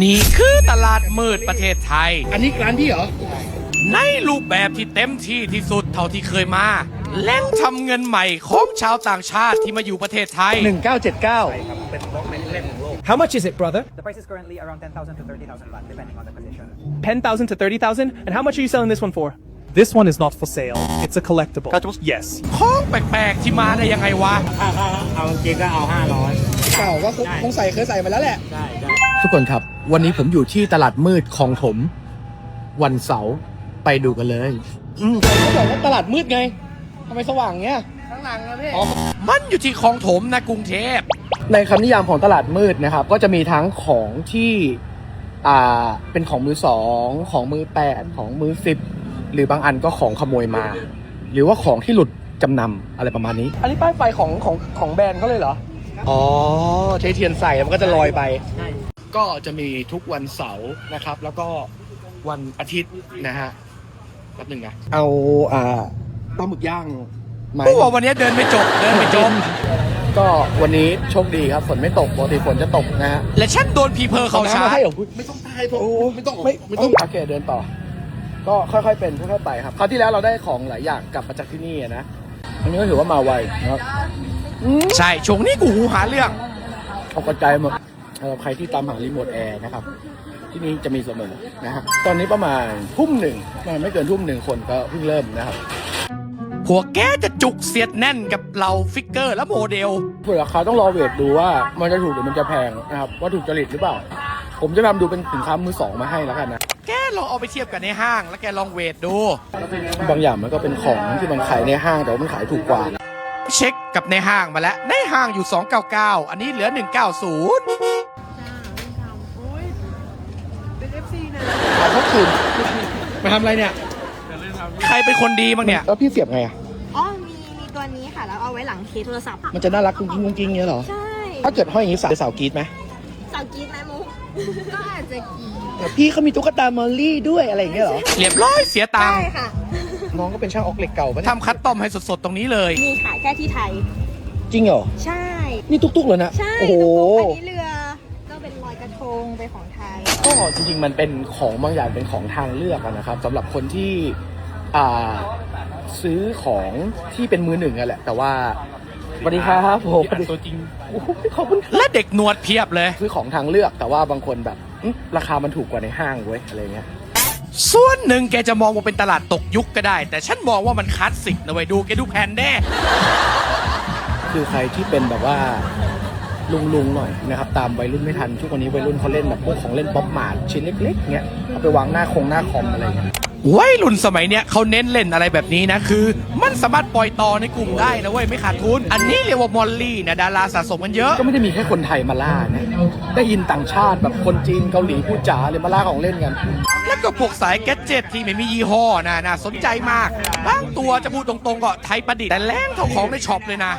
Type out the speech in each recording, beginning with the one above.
นี่คือตลาดมืดประเทศไทย อันนี้ร้านพี่เหรอ ในรูปแบบที่เต็มที่ที่สุดเท่าที่เคยมา แหล่งทำเงินใหม่ของชาวต่างชาติที่มาอยู่ประเทศไทย 1979 How much is it, brother? The price is currently around 10,000 to 30,000 baht, depending on the position. 10,000 to 30,000? And how much are you selling this one for? This one is not for sale. It's a collectible. Yes. ของแปลกๆที่มาได้ยังไงวะ ถ้าถ้าเอาจริงก็เอาห้าร้อยเก่าก็คงใส่เคยใส่มาแล้วแหละ ได้ได้ ทุกคนครับ วันนี้ผมอยู่ที่ตลาดมืดคลองถมวันเสาร์ไปดูกันเลยอืมเขาบอกว่าตลาดมืดไงทำไมสว่างเงี้ยข้างหลังนะพี่มันอยู่ที่คลองถมนะกรุงเทพในคำนิยามของตลาดมืดนะครับ ก็จะมีทั้งของที่อ่าเป็นของมือสองของมือแปดของมือสิบหรือบางอันก็ของขโมยมา หรือว่าของที่หลุดจำนำอะไรประมาณนี้ อันนี้ป้ายไฟของของของแบรนด์เขาเลยเหรอ อ๋อ ใช้เทียนใส่แล้วมันก็จะลอยไป ก็จะมีทุกวันเสาร์นะครับ แล้วก็วันอาทิตย์นะฮะแป๊บหนึ่งนะเอาอ่าปลาหมึกย่างไหมกูว่าวันนี้เดินไม่จบเดินไม่จบก็วันนี้โชคดีครับฝนไม่ตกปกติฝนจะตกนะฮะและฉันโดนพีเพอร์เขาชาน้ำร์มาจให้เหรอไม่ต้องตายผมไม่ต้องไม่ไม่ต้องโอเคเดินต่อ ก็ค่อยๆเป็นค่อยๆไปครับคราวที่แล้วเราได้ของหลายอย่างกลับมาจากที่นี่อะนะอันนี้ก็ถือว่ามาไวนะครับอืมใช่ช่วงนี้กูหูหาเรื่อง เอากระจายหมด สำหรับใครที่ตามหารีโมทแอร์นะครับ ที่นี่จะมีเสมอนะครับตอนนี้ประมาณทุ่มหนึ่งมันไม่เกินทุ่มหนึ่งคนก็เพิ่งเริ่มนะครับพวกแกจะจุกเสียดแน่นกับเราฟิกเกอร์และโมเดลเผื่อราคาต้องรอเวทดูว่ามันจะถูกหรือมันจะแพงนะครับว่าถูกจริตหรือเปล่า ผมจะพยายามดูเป็นสินค้ามือสองมาให้แล้วกันนะแกลองเอาไปเทียบกันในห้าง แล้วแกลองเวทดู บางอย่างมันก็เป็นของที่มันขายในห้างแต่ว่ามันขายถูกกว่า เช็คกับในห้างมาแล้วในห้างอยู่ 299 อันนี้เหลือ 190 ขายทุกคืนมาทำอะไรเนี่ย ใครเป็นคนดีบ้างเนี่ย แล้วพี่เสียบไงอะอ๋อมีมีตัวนี้ค่ะ แล้วเอาไว้หลังเคสโทรศัพท์ มันจะน่ารักกุ้งกิ้งกุ้งกิ้งเงี้ยเหรอ ใช่ถ้าเกิดห้อยอย่างนี้สาวสาวกรีดไหมสาวกรีดไหมมุกก็อาจจะกรีดแต่พี่เขามีตุ๊กตามอลลี่ด้วยอะไรอย่างเงี้ยเหรอ เรียบร้อยเสียตังใช่ค์ค่ะ น้องก็เป็นช่างออกเหล็กเก่าปะเนี่ยทำคัดตอมให้สดๆตรงนี้เลย มีขายแค่ที่ไทย จริงเหรอ ใช่ นี่ตุ๊กๆเลยนะ ใช่โอ้โห ตุ๊กๆอันนี้เรือก็เป็นลอยก ระทงเป็นของไทย ก็จริงๆมันเป็นของบางอย่างเป็นของทางเลือกอะนะครับสำหรับคนที่อ่าซื้อของที่เป็นมือหนึ่งอะแหละ แต่ว่าสวัสดีครับผมตัวจริงขอบคุณครับ และเด็กหนวดเพียบเลย ซื้อของทางเลือกแต่ว่าบางคนแบบอื้อราคามันถูกกว่าในห้างเว้ยอะไรเงี้ยส่วนหนึ่งแกจะมองว่าเป็นตลาดตกยุคก็ได้ แต่ฉันมองว่ามันคลาสสิกนะเว้ยดูแกดูแผ่นแน่ คือใครที่เป็นแบบว่า ลุงลุงๆหน่อยนะครับตามวัยรุ่นไม่ทันทุกวันนี้วัยรุ่นเขาเล่นแบบพวกของเล่นป๊อปมาร์ทชิ้นเล็กๆเงี้ยเอาไปวางหน้าคงหน้าคอมอะไรเงี้ยวัยรุ่นสมัยเนี้ยเขาเน้นเล่นอะไรแบบนี้นะคือ มันสามารถปล่อยต่อในกลุ่มได้นะเว้ยไม่ขาดทุน อันนี้เรียกว่ามอลลี่นะดาราสะสมกันเยอะก็ไม่ได้มีแค่คนไทยมาล่านะได้ยินต่างชาติแบบคนจีนเกาหลีพูดจ๋าเลยมาล่าของเล่นกัน แล้วก็พวกสายแกดเจ็ตที่ไม่มียี่ห้อนะน่าสนใจมากบางตัวจะพูดตรงๆก็ไทยประดิษฐ์แต่แรงเท่าของในช็อปเลยนะ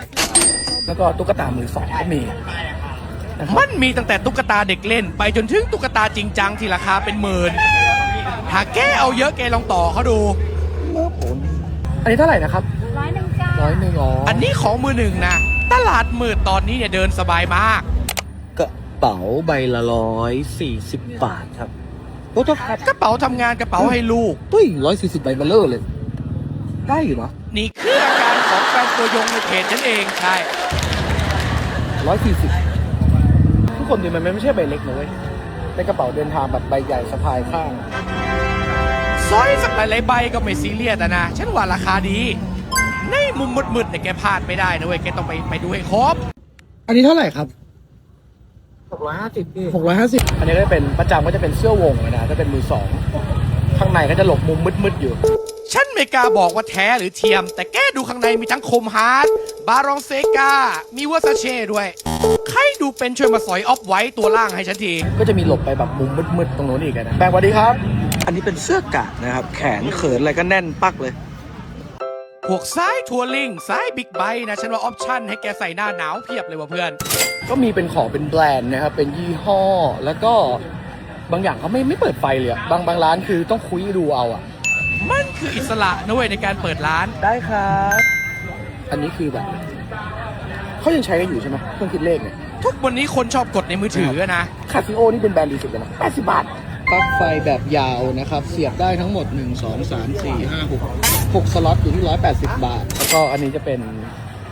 แล้วก็ตุ๊กตามือสองก็มีนะครับมันมีตั้งแต่ตุ๊กตาเด็กเล่น ไปจนถึงตุ๊กตาจริงจังที่ราคาเป็นหมื่นหากแกเอาเยอะแกลองต่อเขาดูอันนี้เท่าไหร่นะครับร้อยหนึ่งเก้าร้อยหนึ่งอ๋ออัอันนี้ของมือหนึ่งนะตลาดมืดตอนนี้เนี่ยเดินสบายมากกระเป๋าใบละร้อยสี่สิบบาทครับโอ้โหครับกระเป๋าทำงานกระเป๋าให้ลูกตุ้ยร้อยสี่สิบใบเบลเลอร์เลย ได้อยู่เนาะนี่คืออาการ ของแฟนตัวยงในเพจฉันเองใช่ร้อยสี่สิบทุกคนดีมันไม่ใช่ใบเล็กนะเว้ยเป็นกระเป๋าเดินทางแบบใบใหญ่สะพายข้างซอยสักหลายๆใบก็ไม่ซีเรียสอะนะฉันว่าราคาดี ในมุมมืดๆเนี่ยแกพลาดไม่ได้นะเว้ยแกต้องไปไปดูให้ครบอันนี้เท่าไหร่ครับหกร้อยห้าสิบหกร้อยห้าสิบอันนี้ก็จะเป็นประจำก็จะเป็นเสื้อวงเลยนะถ้าเป็นมือสองข้างในก็จะหลบมุมมืดๆอยู่ ฉันไม่กล้าบอกว่าแท้หรือเทียม แต่แกดูข้างในมีทั้งคมฮาร์ดบารองเซกา มีเวอร์ซาเช่ด้วย ใครดูเป็นช่วยมาสอยออฟไว้ตัวล่างให้ฉันที ก็จะมีหลบไปแบบมุมมืดๆตรงโน้นอีกอะนะแปลงสวัสดีครับ อันนี้เป็นเสื้อกะนะครับ แขนเขินอะไรก็แน่นปักเลย พวกซ้ายทัวริงซ้ายบิ๊กไบค์นะฉันว่าออปชั่นให้แกใส่หน้าหนาวเพียบเลยว่ะเพื่อน ก็มีเป็นของเป็นแบรนด์นะครับ เป็นยี่ห้อ แล้วก็บางอย่างเขาไม่ไม่เปิดไฟเลยอะบางบางร้านคือต้องคุยดูเอาอะ มันคืออิสระนะเว้ยในการเปิดร้าน ได้ครับ อันนี้คือแบบเขายังใช้กันอยู่ใช่ไหมเครื่องคิดเลขเนี่ยทุกวันนี้คนชอบกดในมือถือนะ คาซิโอนี่เป็นแบรนด์ดีสุดเลยนะ80 บาท ปลั๊กไฟแบบยาวนะครับ เสียบได้ทั้งหมด 1 2 3 4 5 6 6 สล็อตอยู่ที่ 180 บาท แล้วก็อันนี้จะเป็น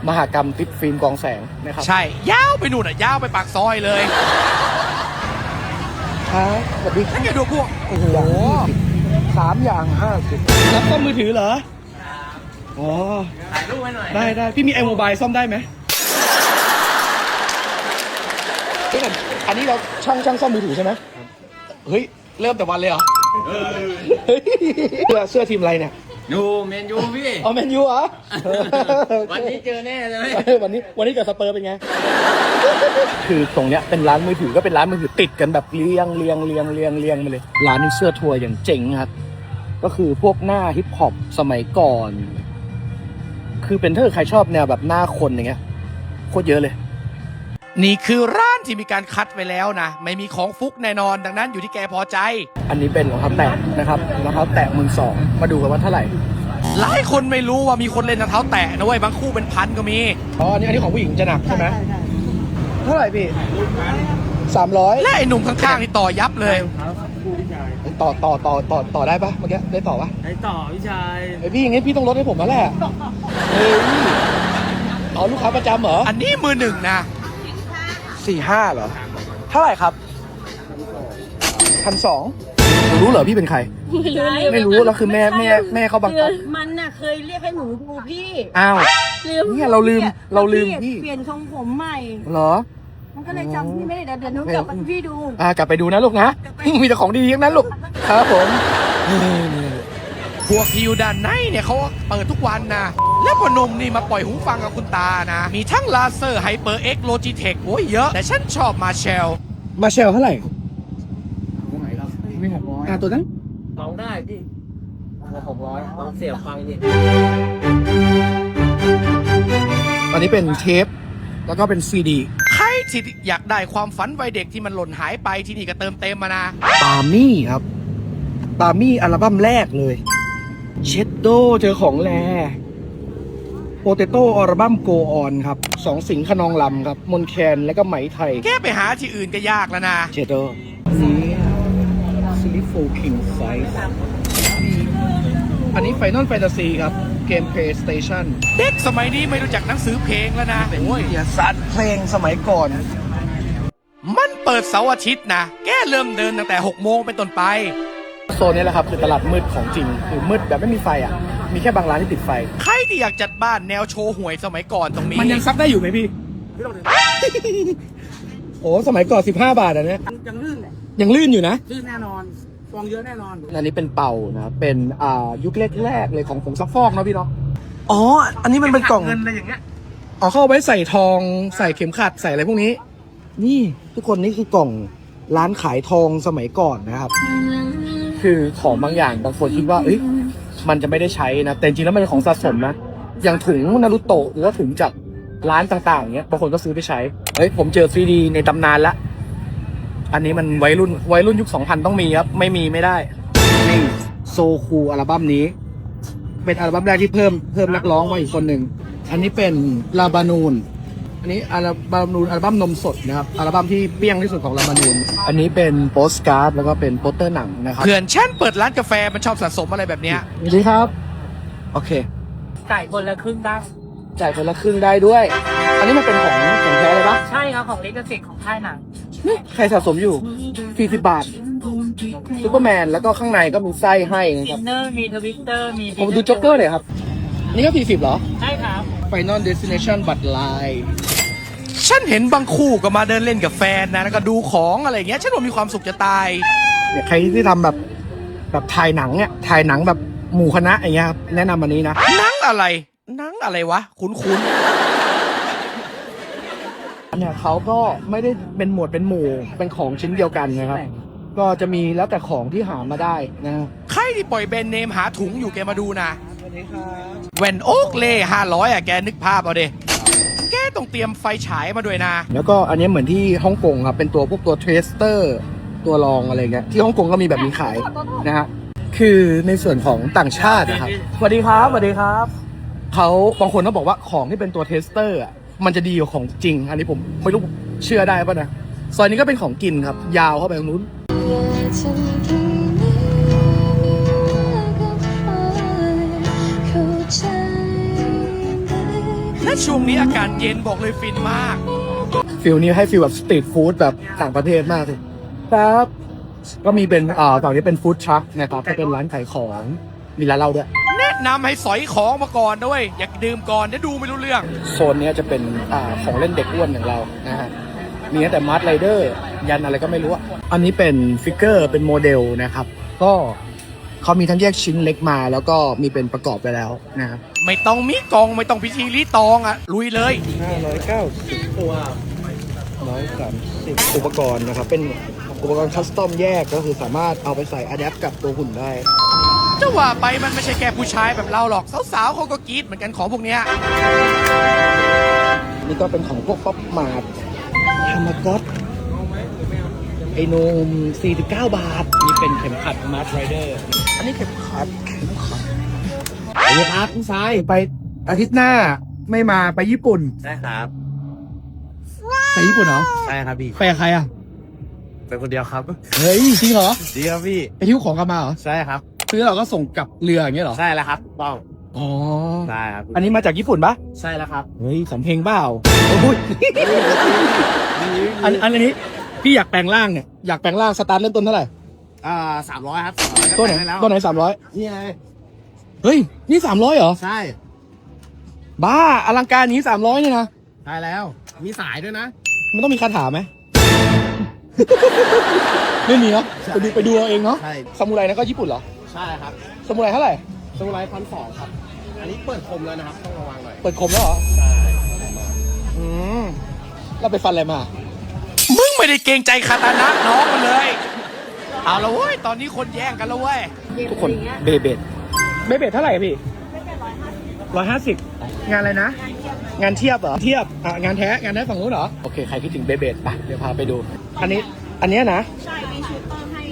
มหากรรมติดฟิล์มกองแสงนะครับใช่ ยาวไปนู่นอะ ยาวไปปากซอยเลยครับสวัสดีคแล้รัวบแกดูพวก โอ้โห สามอย่างห้าสิบรับซ่อมมือถือเหรออ๋อถ่ายรูปไว้หน่อยได้ได้พี่มีไอโมบายซ่อมได้ไหมเฮ้ยแต่อันนี้เราช่างช่างซ่อมมือถือใช่ไหมเฮ้ย เริ่มแต่วันเลยเหรอเฮ้ยเสื้อเสื้อทีมอะไรเนี่ย ดูเมนยูพี่ เอาแมนยูเหรอ วันนี้เจอแน่เลยเออวันนี้วันนี้กับสเปอร์เป็นไง คือตรงเนี้ยเป็นร้านมือถือก็เป็นร้านมือถือติดกันแบบเรียงเรียงเรียงเรียงเรียงมาเลย ร้านนี้เสื้อทัวร์อย่างเจ๋งครับ ก็คือพวกหน้าฮิปฮอปสมัยก่อน คือเป็นถ้าเกิดใครชอบแนวแบบหน้าคนอย่างเงี้ยโคตรเยอะเลย นี่คือร้านที่มีการคัดไว้แล้วนะ ไม่มีของฟุกแน่นอน ดังนั้นอยู่ที่แกพอใจ อันนี้เป็นรองเท้าแตะนะครับรองเท้าแตะมือสองมาดูกันว่าเท่าไหร่ หลายคนไม่รู้ว่ามีคนเล่นรองเท้าแตะนะเว้ยบางคู่เป็นพันก็มี อ๋ออันนี้อันนี้ของผู้หญิงจะหนักใช่ไหมเท่าไหร่พี่สามร้อยและไอ้หนุ่มข้างๆนี่ต่อยับเลย ต่อต่อต่อต่อต่อได้ปะเมื่อกี้ได้ต่อปะไอต่อพี่ชายไอพี่อย่างงี้พี่ต้องลดให้ผมแล้วแหละเฮ้ยเอาลูกค้าประจำเหรออันนี้มือหนึ่งนะ สี่ห้าเหรอ เท่าไหร่ครับพันสองรู้เหรอพี่เป็นใคร ไม่รู้แล้วคือแม่แม่แม่เขาบังคับมันน่ะเคยเรียกให้หนูดูพี่อ้าวลืมเนี่ยเราลืมเราลืมพี่เปลี่ยนทรงผมใหม่เหรอ มันก็เลยจำพี่ไม่ได้เดี๋ยวเดี๋ยวหนูกลับมาให้พี่ดูอ่ากลับไปดูนะลูกนะมีแต่ของดีๆทั้งนั้นลูกครับผมนี่นี่ พวกที่อยู่ด้านในเนี่ยเขาเปิดทุกวันนะ แล้วพอหนมนี่มาปล่อยหูฟังกับคุณตานะ มีทั้งลาเซอร์ไฮเปอร์เอ็กโลจิเทคโอ้ยเยอะ แต่ฉันชอบมาเชล มาเชลเท่าไหร่อ่าตัวนั้นลองได้พี่หกร้อยลองเสียบฟังดิอันนี้เป็นเทป แล้วก็เป็นซีดีใครที่อยากได้ความฝันวัยเด็กที่มันหล่นหายไปที่นี่ก็เติมเต็มมานะ ปามี่ครับ ปามี่อัลบั้มแรกเลย เชดโดเจอของแรโปเตโต้อัลบั้มโกออนครับสองสิงห์ขนองลำครับ มนแคนและก็ไหมไทยแกไปหาที่อื่นก็ยากแล้วนะ เชดโดนี้ซิลิโฟคิงไซส์อันนี้ไฟนอลแฟนตาซีครับ เกมเพลย์สเตชันเด็กสมัยนี้ไม่รู้จักหนังสือเพลงแล้วนะโอ้ยอย่าสัตว์เพลงสมัยก่อน มันเปิดเสาร์อาทิตย์นะ แกเริ่มเดินตั้งแต่6โมงเป็นต้นไปโซนนี้แหละครับคือตลาดมืดของจริงคือมืดแบบไม่มีไฟอะมีแค่บางร้านที่ติดไฟ ใครที่อยากจัดบ้านแนวโชว์หวยสมัยก่อนตรงนี้มันยังซักได้อยู่ไหมพี่โอ้สมัยก่อน15 บาทอะเนี่ยยังลื่นเลยยังลื่นอยู่นะลื่นแน่นอนฟองเยอะแน่นอนอันนี้เป็นเป่านะครับเป็นอ่ายุคแรกๆเลยของผงซักฟอกเนาะพี่เนาะอ๋อ อันนี้มันเป็นกล่องเงินอะไรอย่างเงี้ยอ๋อเข้าเอาไว้ใส่ทองใส่เข็มขัดใส่อะไรพวกนี้ นี่ทุกคนนี่คือกล่องร้านขายทองสมัยก่อนนะครับ คือของบางอย่างบางคนคิดว่าเอ้ยมันจะไม่ได้ใช้นะ แต่จริงแล้วมันเป็นของสะสมนะ อย่างถุงนารุโตะหรือว่าถุงจากร้านต่างๆเงี้ยบางคนก็ซื้อไปใช้เฮ้ยผมเจอซีดีในตำนานละ อันนี้มันวัยรุ่นวัยรุ่นยุค 2000 ต้องมีครับ ไม่มีไม่ได้ นี่โซคูอัลบั้มนี้ เป็นอัลบั้มแรกที่เพิ่มเพิ่มนักร้องมาอีกคนหนึ่ง อันนี้เป็นลาบานูน อันนี้อัลบั้มนูนอัลบั้มนมสดนะครับอัลบั้มที่เปี้ยงที่สุดของลาบานูนอันนี้เป็นโปสการ์ดแล้วก็เป็นโปสเตอร์หนังนะครับเพื่อนฉันเปิดร้านกาแฟมันชอบสะสมอะไรแบบเนี้ยสวัสดีครับ โอเคจ่ายคนละครึ่งได้ จ่ายคนละครึ่งได้ด้วย อันนี้มันเป็นของของแท้เลยปะใช่ครับของลิขสิทธิ์ของค่ายหนังนี่ใครสะสมอยู่ 40 บาทซูเปอร์แมนแล้วก็ข้างในก็มีไส้ให้นะครับเนอร์มีทวิตเตอร์มีผมดูจ็อกเกอร์เลยครับ นี่ก็ 40เหรอ ใช่ครับ Final Destination บัตรลายฉันเห็นบางคู่ก็มาเดินเล่นกับแฟนนะแล้วก็ดูของอะไรอย่างเงี้ย ฉันว่ามีความสุขจะตาย เนี่ยใครที่ทำแบบแบบถ่ายหนังเนี่ยถ่ายหนังแบบหมู่คณะอย่างเงี้ยครับแนะนำอันนี้นะ หนังอะไร หนังอะไรวะ คุ้นอันเนี่ยเขาก็ไม่ได้เป็นหมวดเป็นหมู่เป็นของชิ้นเดียวกันนะครับ ก็จะมีแล้วแต่ของที่หามาได้นะครับๆใครที่ปล่อยแบรนด์เนมหาถุงอยู่แกมาดูนะ แวนโอ๊กเล่ห้าร้อยอะแกนึกภาพเอาเดแกต้องเตรียมไฟฉายมาด้วยนะ แล้วก็อันนี้เหมือนที่ฮ่องกงครับ เป็นตัวพวกตัวเทสเตอร์ตัวรองอะไรเงี้ยที่ฮ่องกงก็มีแบบนี้ขายนะฮะคือในส่วนของต่างชาตินะครับสวัสดีครับสวัสดีครับเขาบางคนก็บอกว่าของที่เป็นตัวเทสเตอร์อะมันจะดีกว่าของจริง อันนี้ผมไม่รู้เชื่อได้ปะนะซอยนี้ก็เป็นของกินครับ ยาวเข้าไปตรงนู้น ช่วงนี้อากาศเย็นบอกเลยฟินมาก ฟิลนี้ให้ฟิลแบบสตรีทฟู้ดแบบต่างประเทศมากเลยครับ ก็มีเป็นอ่าฝั่งนี้เป็นฟู้ดทรัคนะครับก็เป็นร้านขายของมีร้านเหล้าด้วย แนะนำให้สอยของมาก่อนด้วย อยากดื่มก่อนเดี๋ยวดูไม่รู้เรื่อง โซนเนี้ยจะเป็นอ่าของเล่นเด็กอ้วนอย่างเรานะฮะมีตั้งแต่มาร์ทไรเดอร์ยันอะไรก็ไม่รู้อะอันนี้เป็นฟิกเกอร์เป็นโมเดลนะครับ ก็ เขามีทั้งแยกชิ้นเล็กมา แล้วก็มีเป็นประกอบไปแล้วนะครับไม่ต้องมีกองไม่ต้องพิธีรีตองอะลุยเลย 590ตัวร้อยสามสิบอุปกรณ์นะครับ เป็นอุปกรณ์คัสตอมแยกก็คือสามารถเอาไปใส่อะแดปกับตัวหุ่นได้ จะว่าไปมันไม่ใช่แค่ผู้ชายแบบเราหรอก สาวๆเขาก็กรีดเหมือนกันของพวกเนี้ยนี่ก็เป็นของพวกป๊อปมาร์ทธรรมก๊อตไอ้นม49 บาท นี่เป็นเข็มขัดมาร์ทไรเดอร์ อันนี้เข็มขัดเข็มขัดไปเลยครับคุณซ้ายไปอาทิตย์หน้าไม่มาไปญี่ปุ่นใช่ครับไปญี่ปุ่นเหรอใช่ครับพี่ไปกับใครอะเป็นคนเดียวครับเฮ้ยจริงเหรอดีครับพี่ไปหิ้วของกลับมาเหรอใช่ครับคือเราก็ส่งกลับเรืออย่างเงี้ยเหรอใช่แล้วครับต้องอ๋อใช่ครับอันนี้มาจากญี่ปุ่นปะใช่แล้วครับเฮ้ยสำเพ็งเปล่าโอ้ยอันอันนี้พี่อยากแปลงร่างเนี่ยอยากแปลงร่างสตาร์ทเริ่มต้นเท่าไหร่ อ่าสามร้อยครับตัวไหนด้แล้วตัวไหนสามร้อยนี่ไงเฮ้ย นี่สามร้อยเหรอ ใช่บ้าอลังการนี้สามร้อยเนี่ยนะ ได้แล้ว มีสายด้วยนะ มันต้องมีคาถาไหม ไม่มีเนาะไปดูไปดูเอาเองเนาะใช่ ซามูไรนั่นก็ญี่ปุ่นเหรอใช่ครับซามูไรเท่าไหร่สมุไรพันสองครับ อันนี้เปิดคมแล้วนะครับ ต้องระวังหน่อย เปิดคมแล้วเหรอ ใช่ อืมเราไปฟันอะไรมา มึงไม่ได้เกรงใจคาตานะน้องมันเลย เอาละเว้ย ตอนนี้คนแย่งกันแล้วเว้ย ทุกคนเบเบดเบเบดเท่าไหร่อะพี่ร้อยห้าสิบงานอะไรนะ งานเทียบเหรอ เทียบอะงานแท้ งานแท้ฝั่งนู้นเหรอ โอเค ใครคิดถึงเบเบดไปเดี๋ยวพาไปดู อันนี้ อันเนี้ยนะ ใช่ มีชุดต้อนให้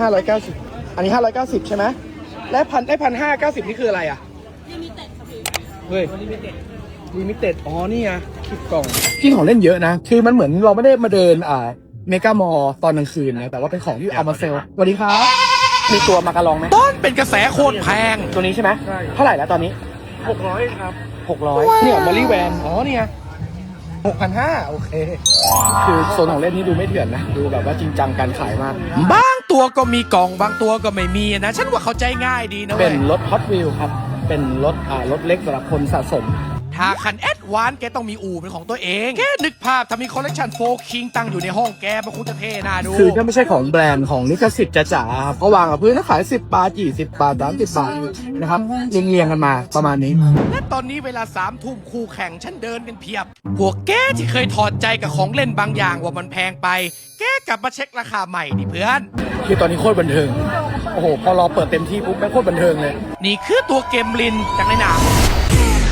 ห้าร้อยเก้าสิบอันนี้ห้าร้อยเก้าสิบใช่ไหมและพันไอ้พันห้าเก้าสิบนี่คืออะไรอะ ลิมิเต็ดค่ะพี่เฮ้ยลิมิเต็ดลิมิเต็ด อ๋อ นี่ไงคลิปกล่อง ที่ของเล่นเยอะนะ คือมันเหมือนเราไม่ได้มาเดินอ่า เมกามอลตอนกลางคืนนะแต่ว่าเป็นของที่เอามาเซลล์สวัสดีครับมีตัวมากระลองไหมต้นเป็นกระแสโคตรแพง ตัวนี้ใช่ไหมเท่าไหร่แล้วตอนนี้หกร้อยครับ หกร้อยเนี่ยมอลลี่แวนอ๋อเนี่ยหกพันห้าโอเคคือโซนของเล่นนี่ดูไม่เถื่อนนะดูแบบว่าจริงจังการขายมาก บางตัวก็มีกล่องบางตัวก็ไม่มีนะ ฉันว่าเข้าใจง่ายดีนะเป็เว้นยรถฮอตวิวครับ เป็นรถอ่ารถเล็กสำหรับคนสะสม ถ้าคันแอดวานซ์แกต้องมีอู่เป็นของตัวเอง แกนึกภาพถ้ามีคอลเลกชันโฟคิงตั้งอยู่ในห้องแกมันคงจะเท่น่าดู คือถ้าไม่ใช่ของแบรนด์ของลิขสิทธิ์จ๋าๆครับก็วางกับพื้นแล้วขาย 10 บาท 20 บาท 30 บาทนะครับเรียงๆกันมาประมาณนี้ และตอนนี้เวลาสามทุ่มคู่แข่งฉันเดินกันเพียบ พวกแกที่เคยถอดใจกับของเล่นบางอย่างว่ามันแพงไป แกกลับมาเช็คราคาใหม่ดิเพื่อน คือตอนนี้โคตรบันเทิง โอ้โห พอรอเปิดเต็มที่ปุ๊บแม่งโคตรบันเทิงเลย นี่คือตัวเกมลินจากในหนัง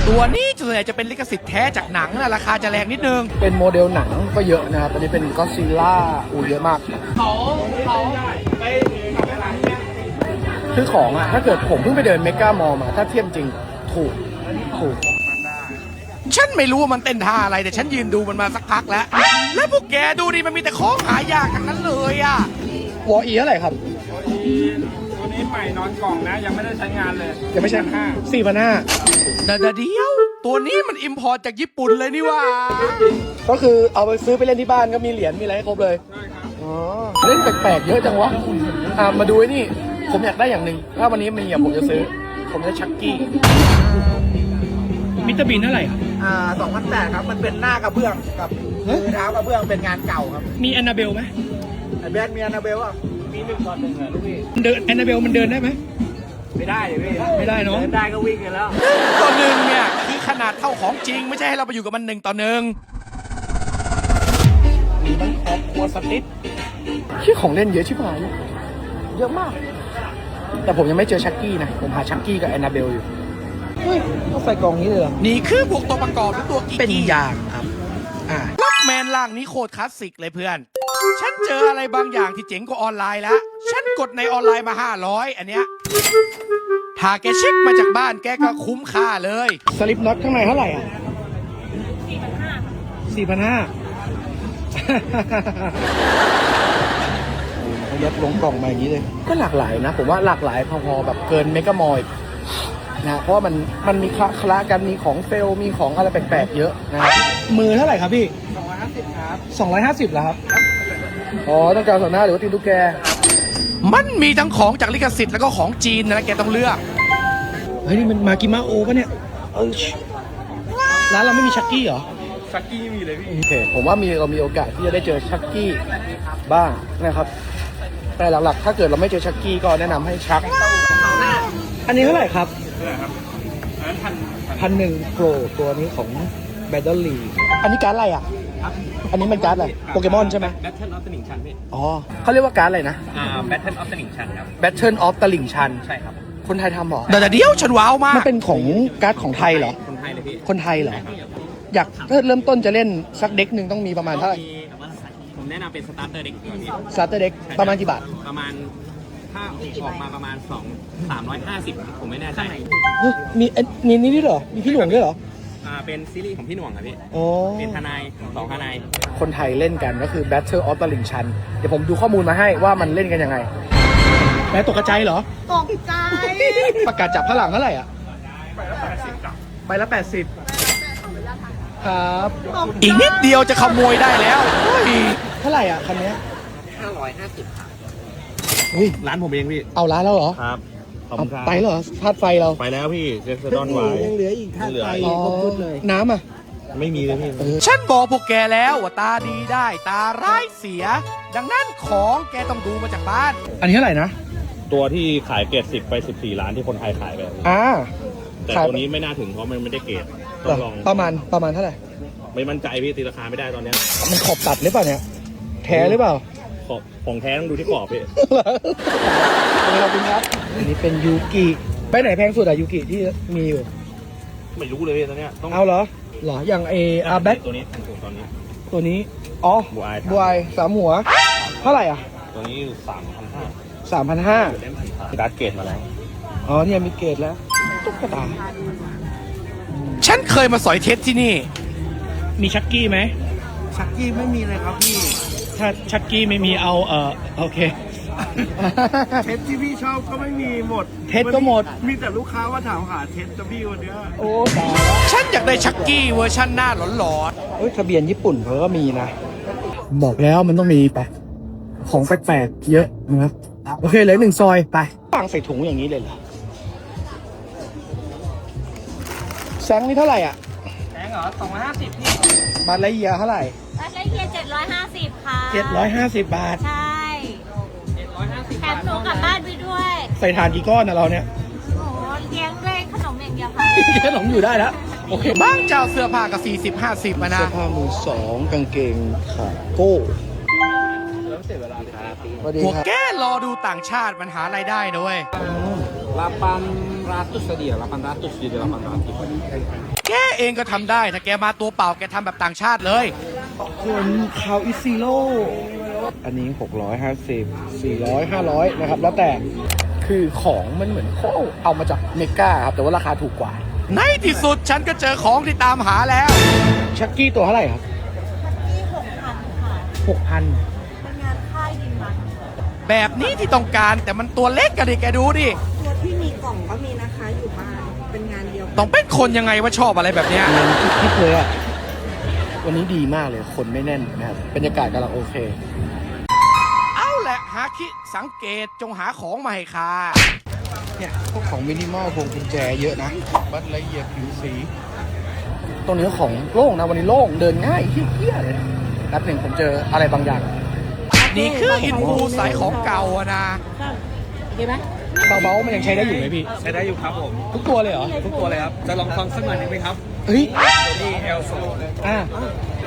ตัวนี้ส่วนใหญ่จะเป็นลิขสิทธิ์แท้จากหนังนะราคาจะแรงนิดนึง เป็นโมเดลหนังก็เยอะนะครับตอนนี้เป็นก็ซิล่าอูเยอะมาก คือของอะถ้าเกิดผมเพิ่งไปเดินเมกามอลมา ถ้าเทียบจริงถูกถูก ฉันไม่รู้ว่ามันเต้นท่าอะไร แต่ฉันยืนดูมันมาสักพักแล้ว แล้วพวกแกดูดิมันมีแต่ของหายากทั้งนั้นเลยอะ วออีเท่าไหร่ครับ ตัวนี้ใหม่นอนกล่องนะ ยังไม่ได้ใช้งานเลยยังไม่ใช่สี่พันห้า แต่เดียว ตัวนี้มันอิมพอร์ตจากญี่ปุ่นเลยนี่ว่า ก็คือเอาไปซื้อไปเล่นที่บ้านก็มีเหรียญมีอะไรให้ครบเลยอ๋อเล่นแปลกๆเยอะจังวะอ่ามาดูไอ้นี่ ผมอยากได้อย่างหนึ่งถ้าวันนี้มีอะผมจะซื้อ ผมจะชักกี้มิสเตอร์บินเท่าไหร่ครับอ่าสองพันแปดครับ มันเป็นหน้ากระเบื้องกับมือเท้ากระเบื้องเป็นงานเก่าครับ มีแอนนาเบลไหมไอ้แบทมีแอนนาเบลอะมีหนึ่งตอนหนึ่งอะลูกพี่เดินแอนนาเบลมันเดินได้ไหม ไม่ได้เลยพี่ไม่ได้เนอะ เดินได้ก็วิ่งกันแล้ว ต่อหนึ่งเนี่ยคือขนาดเท่าของจริง ไม่ใช่ให้เราไปอยู่กับมันหนึ่งต่อหนึ่งมีทั้งครอบครัวสติ๊ดที่ของเล่นเยอะชิบหายเลยเยอะมาก แต่ผมยังไม่เจอชักกี้นะ ผมหาชักกี้กับแอนนาเบลอยู่เฮ้ยต้องใส่กล่องนี้เลยเหรอ นี่คือพวกตัวประกอบหรือตัวกีเป็นกียางครับ อ่า ล็อกแมนล่างนี้โคตรคลาสสิกเลยเพื่อน ฉันเจออะไรบางอย่างที่เจ๋งกว่าออนไลน์แล้วฉัน กดในออนไลน์มา 500 อันเนี้ยถ้าแกเช็คมาจากบ้านแกก็คุ้มค่าเลย สลิปน็อตข้างในเท่าไหร่อะสี่พันห้าเขายัดลงกล่องมาอย่างนี้เลย ก็หลากหลายนะ ผมว่าหลากหลายพอๆแบบเกินเมกะมอยนะเพราะว่ามันมันมีคละคละกันมีของเฟลมีของอะไรแปลกๆเยอะนะครับมือเท่าไหร่ครับพี่ 250 ครับ 250เหรอครับ อ๋อ ต้องการสันหน้าหรือว่าตีนตุ๊กแก มันมีทั้งของจากลิขสิทธิ์แล้วก็ของจีนนะแกต้องเลือก เฮ้ยนี่มันมากิมาโอปะเนี่ยเออร้านเราไม่มีชักกี้เหรอ ชักกี้มีเลยพี่ โอเค ผมว่ามีเรามีโอกาสที่จะได้เจอชักกี้บ้างนะครับ แต่หลักๆ ถ้าเกิดเราไม่เจอชักกี้ก็แนะนำให้ชัก อันนี้เท่าไหร่ครับเท่าไหร่ครับอันนั้นพันพันหนึ่งโปรตัวนี้ของแบตเตอรี่อันนี้การ์ดอะไรอะ อันนี้มันการ์ดอะไรโปเกมอนใช่ไหมแบทเทิลออฟตลิ่งชันพี่อ๋อเขาเรียกว่าการ์ดอะไรนะอ่าแบทเทิลออฟตลิ่งชันครับ Battle of ตลิ่งชัน ใช่ครับคนไทยทำเหรอ แต่เดี๋ยวฉันว้าวมากมันเป็นของการ์ดของไทยเหรอ คนไทยเลยพี่คนไทยเหรอ อยากถ้าเริ่มต้นจะเล่นสักเด็กหนึ่งต้องมีประมาณเท่าไหร่มีผมแนะนำเป็นสตาร์เตอร์เด็กพี่สตาร์เตอร์เด็กประมาณกี่บาท ประมาณถ้าออกมาประมาณ2 350 ผมไม่แน่ใจ เฮ้ยมีเอ็ดมีนี่ด้วยเหรอ มีพี่หลวงด้วยเหรอ อ่าเป็นซีรีส์ของพี่หน่วงครับพี่อ๋อเป็นทนายสองทนาย คนไทยเล่นกันก็คือ Battle of ตลิ่งชันเดี๋ยวผมดูข้อมูลมาให้ว่ามันเล่นกันยังไงแม้ตกกระจายเหรอ ตกใจประกาศจับพลังเท่าไหร่อะใบละแปดสิบครับ อีกนิดเดียวจะขโมยได้แล้วเฮ้ยเท่าไหร่อะคันเนี้ย550ครับเฮ้ยร้านผมเองพี่ เอาร้านแล้วเหรอ ครับ ขอบเอาคุณครับไปเหรอพาดไฟเรา ไปแล้วพี่เจสดอนไวยังเหลืออีกค่าไฟอ๋อครบชุดเลย น้ำอะ ไม่มีเลยพี่ ฉันบอกพวกแกแล้วว่าตาดีได้ตาร้ายเสีย ดังนั้นของแกต้องดูมาจากบ้าน อันนี้เท่าไหร่นะ ตัวที่ขายเกรด10 ไป 14 ล้านที่คนไทยขายไปอ่าแต่ขายตัวนี้ไม่น่าถึงเพราะมันไม่ได้เกรดเหต้รอองลองประมาณประมาณเท่าไหร่ ไม่มั่นใจพี่ตีราคาไม่ได้ตอนเนี้ยมันขอบตัดหรือเปล่าเนี่ย แท้หรือเปล่า ขอบของแท้ต้องดูที่กรอบพี่ขอบคุณครับอันนี้เป็นยูกิไปไหนแพงสุดอะยูกิที่มีอยู่ ไม่รู้เลยพี่ตอนเนี้ยต้องเอาเหรอเหรออย่างเออาแบ็คตัวนี้ถูกตอนนี้ ตัวนี้ อ๋อบูอายบวยสามหัว เท่าไหร่อะตัวนี้สามพันห้าสามพันห้าเล่มสีฟ้าการ์ดเกรดมาแล้วอ๋อเนี่ยมีเกรดแล้วตุ๊กตา ฉันเคยมาสอยเทสที่นี่ มีชักกี้ไหมชักกี้ไม่มีเลยครับพี่ ถ้าชักกี้ไม่มีเอาเออโอเค เทสที่พี่ชอบก็ไม่มีหมดเทสก็หมด มีแต่ลูกค้าว่าถามหาเทสจะพี่วันเนี้ยโอ้ตายแล้วฉันอยากได้ชักกี้เวอร์ชันหน้าหลอนเฮ้ยทะเบียนญี่ปุ่นเขาก็มีนะ บอกแล้วมันต้องมีไปของแปลกๆเยอะนะครับโอเคเหลยหนึ่งซอยไปปังใส่ถุงอย่างนี้เลยเหรอแซงนี่เท่าไหร่อะแพงเหรอ250พี่บาทละเอียเท่าไหไหร่ ร้านละเอียด750 ค่ะเจ็ดร้อยห้าสิบบาท ใช่750แถมหนูกลับบ้านไปด้วย ใส่ทานกี่ก้อนนะเราเนี่ย โอ้โหเลี้ยงด้วยขนมอย่างเดียวค่ะ ขนมอยู่ได้แล้ว โอเคๆบ้างเจ้าเสื้อผ้าก็40 50อะนะเสื้อผ้ามือสองกางเกงขาโก้สวัสดีพวกครับแกรอดูต่างชาติมันหารายได้นะเว้ย 800 tadi ya 800 jadi 800 แกเองก็ทำได้ ถ้าแกมาตัวเปล่าแกทำแบบต่างชาติเลย คนคาวอิซิโลอันนี้ 650 400 500 นะครับ แล้วแต่คือของมันเหมือนเขาเอาเอามาจากเมกาครับ แต่ว่าราคาถูกกว่า ในที่สุดฉันก็เจอของที่ตามหาแล้ว ชักกี้ตัวเท่าไหร่ครับ ที่6,000ค่ะ 6,000 เป็นงานค่ายดินมันแบบนี้ที่ต้องการแต่มันตัวเล็กกันดิแกดูดิ ตัวที่มีกล่องก็มีนะคะอยู่บ้าน เป็นงานเดียวกัน ต้องเป็นคนยังไงว่าชอบอะไรแบบเนี้ยเงินคิดๆเลยอะ วันนี้ดีมากเลยคนไม่แน่นนะครับบรรยากาศกำลังโอเค เอาแหละหาคิดสังเกตจงหาของมาให้ค่าเนี่ยพวกของมินิมอลพวงกุญแจเยอะนะบัตรละเอียดผิวสีตรงนี้ของโล่งนะวันนี้โล่งเดินง่ายเฮี้ยๆเลยแป๊บหนึ่งผมเจออะไรบางอย่างนี่คืออินฟูสายของเก่าอะนะเบาๆมันยังใช้ได้อยู่ไหมพี่ ใช้ได้อยู่ครับผม ทุกตัวเลยเหรอ ทุกตัวเลยครับ จะลองฟังสักหน่อยหนึงไหมครับเฮ้ยตัวนี้ L2 อะ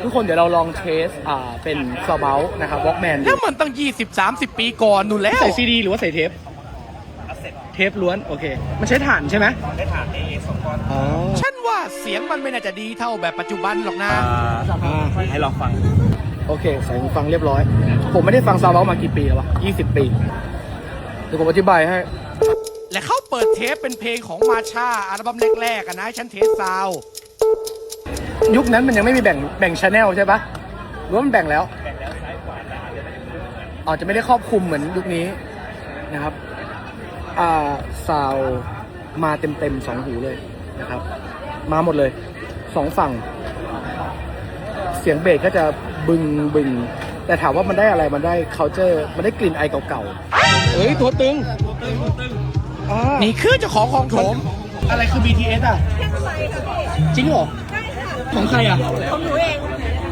ทุกคนเดี๋ยวเราลองเทสอ่าเป็นซอเบลนะครับวอล์กแมนแล้วมันตั้ง 20-30 ปีก่อนนู่นแล้ว ใส่ซีดีหรือว่าใส่เทป เทปล้วน โอเค มันใช้ถ่านใช่ไหมได้ฐาน AS 2ก้อนอ๋อฉันว่าเสียงมันไม่น่าจะดีเท่าแบบปัจจุบันหรอกนะอ่าให้ลองฟัง โอเค ใส่หูฟังเรียบร้อย ผมไม่ได้ฟังซาวเบลมากี่ปีแล้ววะ20 ปี เดี๋ยวผมอธิบายให้ และเขาเปิดเทปเป็นเพลงของมาชาอัลบั้มแรกๆอะนะให้ฉันเทสซาวด์ยุคนั้นมันยังไม่มีแบ่งแบ่งชแนลใช่ปะรือว่ามันแบ่งแล้วอาจจะไม่ได้ครอบคลุมเหมือนยุคนี้นะครับอ่าซาวมาเต็มเต็มๆสองหูเลยนะครับ มาหมดเลยสองฝั่ง เสียงเบสก็จะบึงบึง แต่ถามว่ามันได้อะไรมันได้ culture มันได้กลิ่นไอเก่าๆเฮ้ยตัวตึงอ่านี่คือเจ้าของของโถมอะไรคือ BTS อะจริงเหรอของใครอะ ของหนูเอง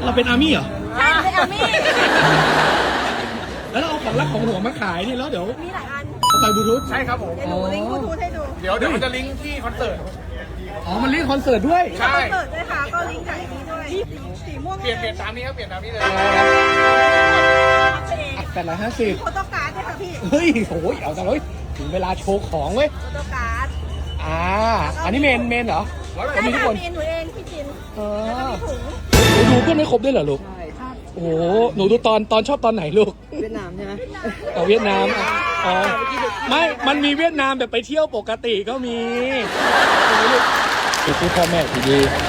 เราเป็นอาร์มี่เหรอ ใช่เป็นอามี่แล้วเราเอาของรักของหัวมาขายนี่แล้วเดี๋ยวมีหลายอันเอาไปบลูทูธใช่ครับผม เดี๋ยวหนูลิงก์บลูทูธให้ดูเดี๋ยวเดี๋ยวมันจะลิงก์ที่คอนเสิร์ต อ๋อ มันเล่นคอนเสิร์ตด้วยใช่เปิดด้วยค่ะก็ลิงก์กับอันนี้ด้วย สีม่วงเปลี่ยนเปลี่ยนตามนี้ครับเปลี่ยนตามนี้เลยทำเองแปดร้อยห้าสิบโฟโต้การ์ดด้วยค่ะพี่เฮ้ยโอ้ยเอาแต่เฮ้ยถึงเวลาโชว์ของเว้ยโฟโต้การ์ดอ่าอันนี้เมนเมนเหรอใช่มีทุกคค่ะนมีหนูเองพี่จินเอแล้วก็อมีถุงหนูดูเพื่อนไม่ครบด้วยเหรอลูกใช่ครับโอ้โหหนูดูตอนตอนชอบตอนไหนลูกเวียดนามใช่ไหมเอาเวียดนามอะอ๋อไม่ มันมีเวียดนามแบบไปเที่ยวปกติก็มีคือพูดพ่อแม่ดีๆอืม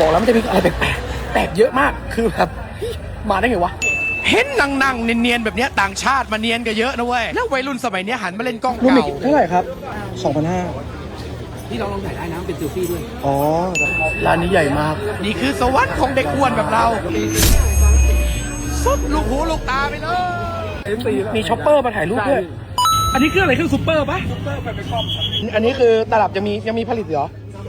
บอกแล้วมันจะมีอะไรแปลกๆแปลกเยอะมากคือแบบเฮ้ยมาได้ไงวะเห็นนั่งๆเนียนๆแบบเนี้ยต่างชาติมาเนียนกันเยอะนะเว้ยแล้ววัยรุ่นสมัยเนี้ยหันมาเล่นกล้องรูมิกเก่าเท่าไหร่ครับสองพันห้าที่เราลองถ่ายได้นะเป็นซิลฟี่ด้วยอ๋อร้านนี้ใหญ่มาก นี่คือสวรรค์ของเด็กอ้วนแบบเราซุบลูกหูลูกตาไปเลย มีช็อปเปอร์มาถ่ายรูปด้วย อันนี้คืออะไรเครื่องซูเปอร์ปะอันนี้คือตลับจะมียังมีผลิตเหรอ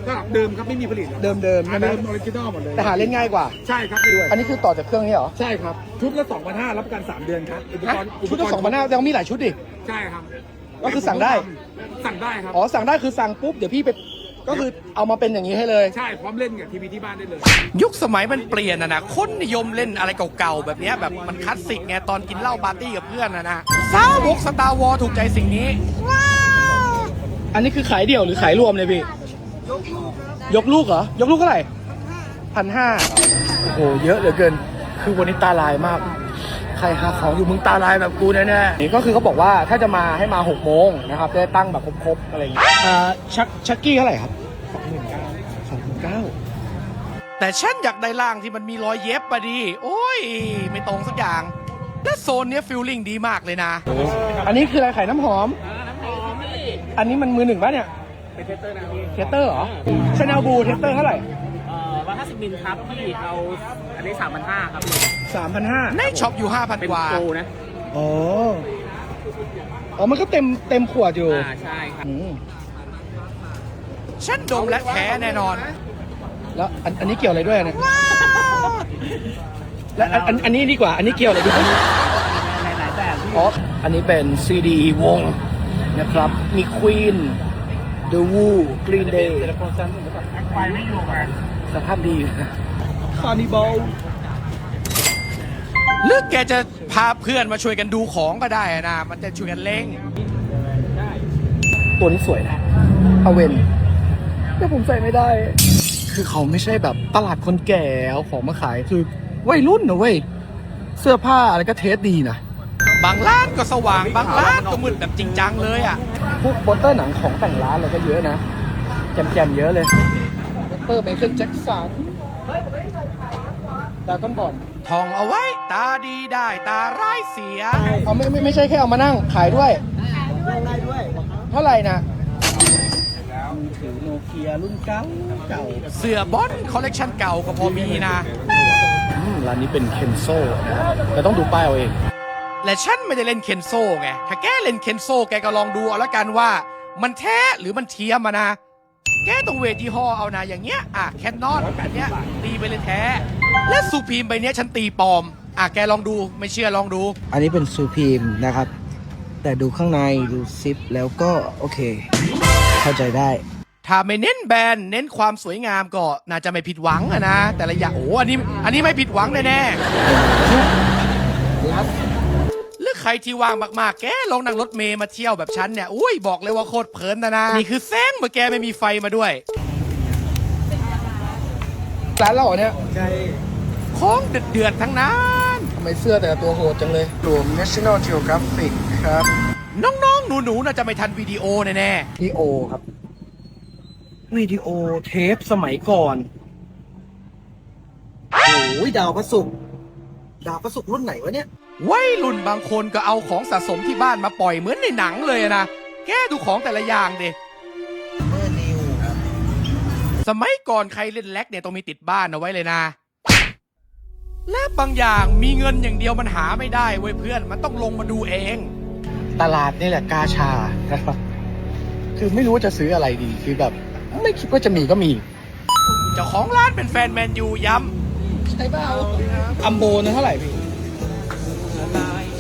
ก็เดิมครับไม่มีผลิตเดิมเดิมๆใช่ไหมเดิมออริจินอลหมดเลยแต่หาเล่นง่ายกว่า ใช่ครับด้วยอันนี้คือต่อจากเครื่องนี้เหรอใช่ครับ ชุดละ2,500รับประกัน 3 เดือนครับอุปกรณ์ชุดละสองพันห้าแต่มีหลายชุดดิใช่ครับก็คือสั่งได้ สั่งได้ครับอ๋อสั่งได้คือสั่งปุ๊บเดี๋ยวพี่ไปก็คือเอามาเป็นอย่างนี้ให้เลย ใช่พร้อมเล่นกับทีวีที่บ้านได้เลย ยุคสมัยมันเปลี่ยนอะนะคนนิยมเล่นอะไรเก่าๆ แบบเนี้ยแบบมันคลาสสิกไงตอนกินเหล้าปาร์ตี้กับเพื่อนอะนะสาวกสตาร์วอลถูกใจสิ่งนี้ อันนี้คือขายเดี่ยวหรือขายรวมเลยพี่ ยกลูกเหรอ ยกลูกเท่าไหร่พันห้าโอ้โห เยอะเหลือเกิน คือวันนี้ตาลายมาก ใครหาของอยู่มึงตาลายแบบกูแน่ๆนี่ก็คือเขาบอกว่าถ้าจะมาให้มาหกโมงนะครับจะได้ตั้งแบบครบๆอะไรอย่างเงี้ยอ่าชักชักกี้เท่าไหร่ครับสองหมื่นเก้าสองหมื่นเก้าแต่ฉันอยากได้ล่างที่มันมีรอยเย็บปะดี โอ้ย ไม่ตรงสักอย่าง และโซนเนี้ยฟิลลิ่งดีมากเลยนะ อันนี้คืออะไรไข่น้ำหอม อันนี้มันมือหนึ่งป่ะเนี่ย เป็นเทสเตอร์นะพี่เทสเตอร์เหรอชาแนลบูเทสเตอร์เท่าไหร่เอ่อ150มิลครับพี่เอาอันนี้3,500ครับสามพันห้าในช็อปอยู่ เป็น5,000 กว่าโปรนะอ๋อ อ๋อ มันก็เต็มเต็มขวดอยู่อ่าใช่ครับอืมฉันดมและแท้แน่นอน แล้วอันอันนี้เกี่ยวอะไรด้วยนะแล้วอันอันอันนี้ดีกว่า อันนี้เกี่ยวอะไรด้วยอ๋อ อันนี้เป็นซีดีวงนะครับ มี Queen The Who Green Day ไปไม่อยู่ไงสภาพดีอยู่นะ Carnival หรือแกจะพาเพื่อนมาช่วยกันดูของก็ได้นะ มันจะช่วยกันเล้งตัวนี้สวยนะเอาเวนแต่ผมใส่ไม่ได้ คือเขาไม่ใช่แบบตลาดคนแก่เอาของมาขายคือวัยรุ่นนะเว้ย เสื้อผ้าอะไรก็เทสดีนะ บางร้านก็สว่าง บางร้านก็มืดแบบจริงจังเลยอะ พวกโปสเตอร์หนังของแต่งร้านอะไรก็เยอะนะแจมๆเยอะเลยโปสเตอร์ไมเคิลแจ็คสันดาก้อนบอลท่องเอาไว้ ตาดีได้ตาร้ายเสียเอาไม่ไม่ไม่ใช่แค่เอามานั่งขายด้วย เท่าไหร่นะถือโนเกียรุ่นเก่าเก่าเสื้อบอลคอลเลกชันเก่าก็พอมีนะอืมร้านนี้เป็นเคนโซนะครับแต่ต้องดูป้ายเอาเอง และฉันไม่ได้เล่นเคนโซไง ถ้าแกเล่นเคนโซแกก็ลองดูเอาละกันว่า มันแท้หรือมันเทียมอะนะ แกต้องเวทยี่ห้อเอานะอย่างเงี้ย อะแคนนอนแบบเนี้ยตีไปเลยแท้ และสุพีมใบเนี้ยฉันตีปลอม อะแกลองดูไม่เชื่อลองดู อันนี้เป็นซูพีมนะครับ แต่ดูข้างในดูซิปแล้วก็โอเค เข้าใจได้ ถ้าไม่เน้นแบรนด์เน้นความสวยงามก็น่าจะไม่ผิดหวังอะนะ แต่ละอย่างโอ้อันนี้ อันนี้ไม่ผิดหวังแน่ๆห รือใครที่ว่างมากๆ แกลองนั่งรถเมย์มาเที่ยวแบบฉันเนี่ย อุ้ยบอกเลยว่าโคตรเพลินนะนะ นี่คือแซงเมื่อแกไม่มีไฟมาด้วย ร้านเราเหรอเนี่ยของเดือดๆทั้งนั้น ทำไมเสื้อแต่ละตัวโหดจังเลยรวม National Geographic ครับน้องๆ หนูๆน่าจะไม่ทันวิดีโอแน่วิดีโอครับวิดีโอเทปสมัยก่อนโอ้ยดาวพระศุกร์ดาบประสุกรุ่นไหนวะเนี่ย วัยรุ่นบางคนก็เอาของสะสมที่บ้านมาปล่อยเหมือนในหนังเลยนะ แกดูของแต่ละอย่างดิเมื่อนิวสมัยก่อนใครเล่นแล็กเนี่ยต้องมีติดบ้านเอาไว้เลยนะ และบางอย่างมีเงินอย่างเดียวมันหาไม่ได้เว้ยเพื่อนมันต้องลงมาดูเอง ตลาดนี่แหละกาชานะครับ คือไม่รู้ว่าจะซื้ออะไรดีคือแบบ ไม่คิดว่าจะมีก็มี เจ้าของร้านเป็นแฟนแมนยูย้ใช่เปล่าอัมโบนะเท่าไหร่พี่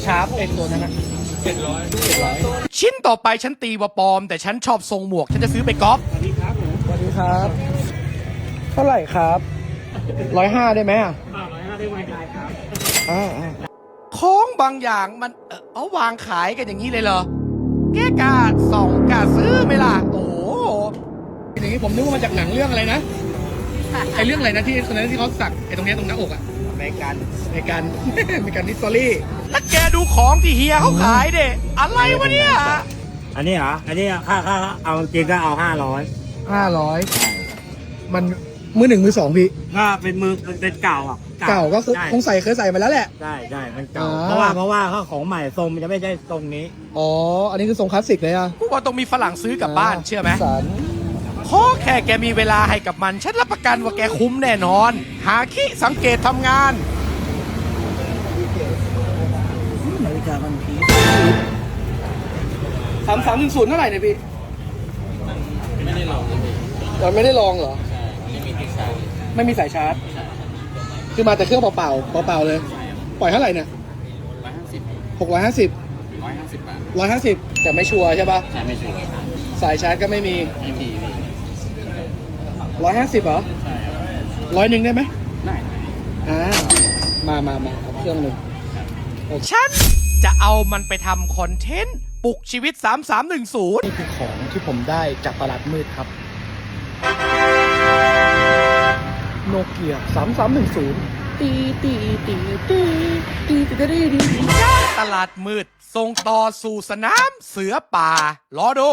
ชาร์ปเอ็นตัวนั้นนะเจ็ดร้อยเจ็ดร้อยำชิ้นต่อไปฉันตีว่าปลอม แต่ฉันชอบทรงหมวก ฉันจะซื้อไปก๊อปสวัสดีครับ เท่าไหร่ครับร้อยห้าได้ไหมอะร้อยห้าได้ไวไครับอ่าอ่าของบางอย่างมันเอ่อเอาวางขายกันอย่างนี้เลยเหรอ แกกล้าส่องกล้าซื้อไหมล่ะโอ้โหอย่างนี้ผมนึกว่ามาจากหนังเรื่องอะไรนะไอเรื่องอะไรนะที่คนนั้นที่เขาสักไอตรงเนี้ยตรงหน้าอกอะอ เมริกันในการ ในการนิสตอรี่แล้วแกดูของที่เฮียเขาขายเด็อะไรวะเนี่ยอันนี้เหรอ อันนี้ค่าค่าเอาจริงก็เอาห้าร้อยห้าร้อยมันมือหนึ่งมือสองพี่ก็เป็นมือเป็นเก่าอะเก่าก็คือใช่คงใส่เคยใส่มาแล้วแหละ ใช่ใช่มันเก่า อ่า เพราะว่าเพราะว่าถ้าของใหม่ทรงมันจะไม่ใช่ทรงนี้ อ๋อ อันนี้คือทรงคลาสสิกเลยอะกูว่าต้องมีฝรั่งซื้อกลับบ้านเชื่อไหมสัน ขอแค่แกมีเวลาให้กับมัน ฉันรับประกันว่าแกคุ้มแน่นอน หาขี้สังเกตทำงาน นาฬิกาพันพีชสามสามหนึ่งศูนย์เท่าไหร่เนี่ยพี่ ไม่ได้ลองเราไม่ได้ลองเหรอไม่มีที่ชาร์จไม่มีสายชาร์จ คือมาแต่เครื่องเปล่าๆ เปล่าๆเลย ปล่อยเท่าไหร่เนี่ยหกร้อยห้าสิบร้อยห้าสิบร้อยห้าสิบแต่ไม่ชัวร์ใช่ปะใช่ไม่ชัวร์สายชาร์จก็ไม่มี ไม่มี ร้อยห้าสิบเหรอร้อยหนึ่งได้ไหมได้อ่ามามามาเอาเครื่องหนึ่งฉันจะเอามันไปทำคอนเทนต์ปลุกชีวิต 3310 นี่คือของที่ผมได้จากตลาดมืดครับ โนเกียสามสามหนึ่งศูนย์ตีตีตีตีตีตีตีตีตลาดมืดส่งต่อสู่สนามเสือป่ารอดู